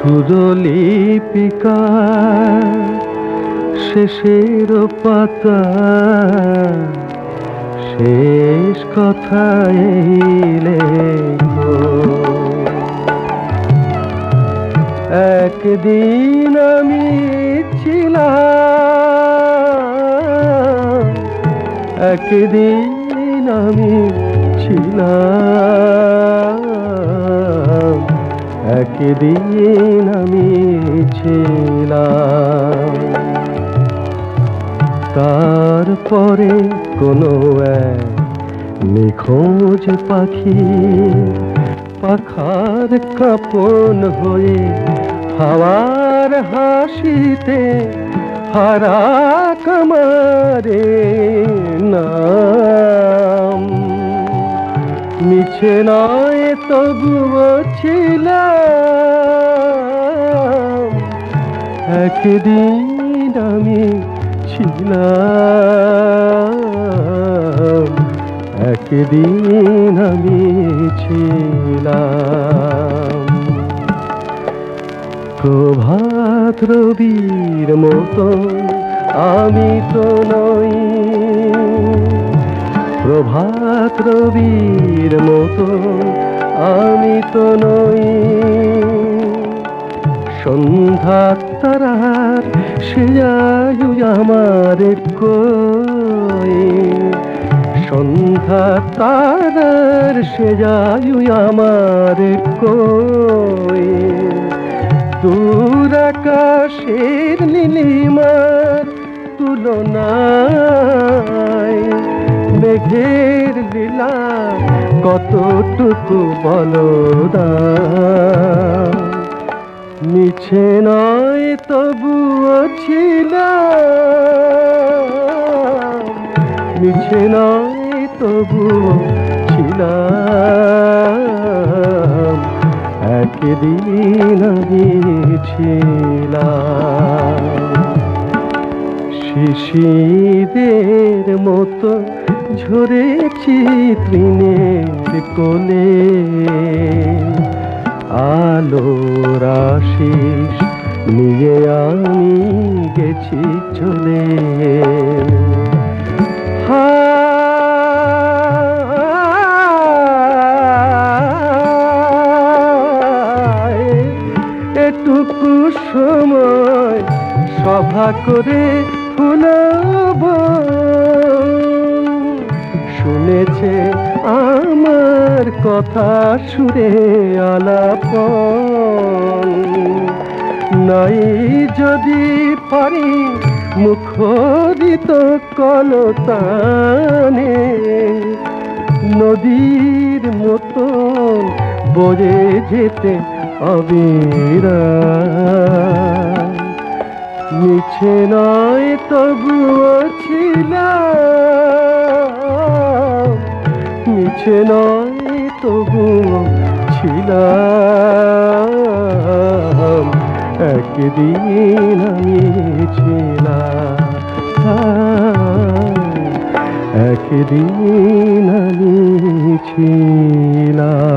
সুরলিপিকা শেষের পাতা। শেষ লেখো। একদিন আমি ছিলাম একদিন আমি ছিলাম। একদিন আমি ছিলাম। তারপরে কোনো নিখোঁজ পাখি পাখার কাপন হয়ে হাওয়ার হাসিতে হারা কামারে নাম। মিছে নয় তবুও ছিলাম। একদিন আমি ছিলাম। একদিন আমি ছিলাম। প্রভাত রবির মতো আমি তো নই। প্রভাত রবির মতো আমি তো নই। সন্ধ্যা তারার সে আমার কই। সন্ধ্যা তারার সে আমার কই। দূর আকাশের নীলিমার তুলনায় মেঘের লীলা, কতটুকু বলদা মিছে নয় তবুও ছিলাম। মিছে নয় তবুও ছিলাম। একদিন ছিলাম। শিশিদের মতো ঝরেছি তৃণের কোলে আলোর আশিস নিয়ে আমি গেছি চলে। এটুকু সময় সভা করে ফুলব। শুনেছে আমার কথা সুরে আলাপন। নাই যদি পারি মুখরিত কলতানে, নদীর মতো বয়ে যেতে অবিরা মিছে নয় তবুও ছিলাম মিছে নয় তবু ছিলাম। একদিন আমি ছিলাম। একদিন আমি ছিলাম।